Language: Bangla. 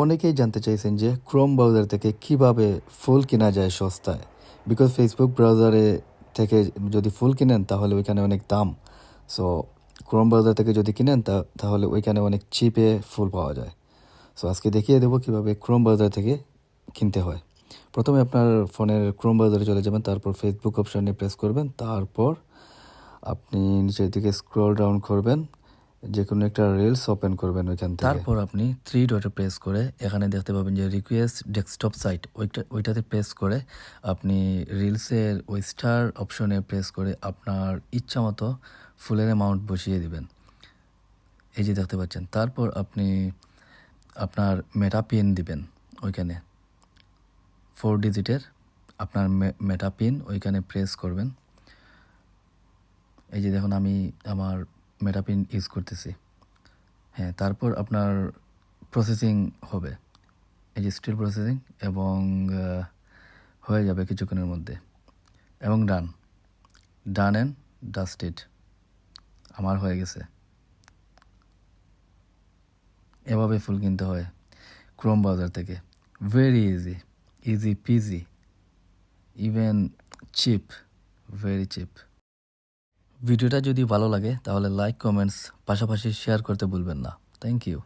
অনেকেই জানতে চাইছেন যে ক্রোম ব্রাউজার থেকে কীভাবে ফুল কেনা যায় সস্তায়? বিকজ ফেসবুক ব্রাউজারে থেকে যদি ফুল কিনেন, তাহলে ওইখানে অনেক দাম। সো ক্রোম ব্রাউজার থেকে যদি কিনেন, তা, তাহলে ওইখানে অনেক চিপে ফুল পাওয়া যায়। সো আজকে দেখিয়ে দেবো কীভাবে ক্রোম ব্রাউজার থেকে কিনতে হয়। প্রথমে আপনার ফোনের ক্রোম ব্রাউজারে চলে যাবেন, তারপর ফেসবুক অপশনে প্রেস করবেন, তারপর আপনি নিচের দিকে স্ক্রল ডাউন করবেন। যে কোনো একটা রিলস ওপেন করবেন ওইখান থেকে। তারপর আপনি থ্রি ডটে প্রেস করে এখানে দেখতে পাবেন যে রিকোয়েস্ট ডেস্কটপ সাইট ওইটা, ওইটাতে প্রেস করে আপনি রিলসের ওই স্টার অপশনে প্রেস করে আপনার ইচ্ছা মতো ফুলের অ্যামাউন্ট বসিয়ে দিবেন। এই যে দেখতে পাচ্ছেন, তারপর আপনি আপনার মেটা পিন দিবেন ওইখানে। ফোর ডিজিটের আপনার মেটা পিন ওইখানে প্রেস করবেন। এই যে দেখুন, আমি আমার মেটাপিন ইউজ করতেছি। হ্যাঁ তারপর আপনার প্রসেসিং হবে। এই যে স্টিল প্রসেসিং এবং হয়ে যাবে কিছুক্ষণের মধ্যে। এবং ডান। Done and dusted. আমার হয়ে গেছে। এভাবে ফুল কিনতে হয় ক্রোম বাজার থেকে। Very easy easy PG even cheap very cheap ভিডিওটা যদি ভালো লাগে তাহলে লাইক কমেন্টস পাশাপাশি শেয়ার করতে ভুলবেন না। Thank you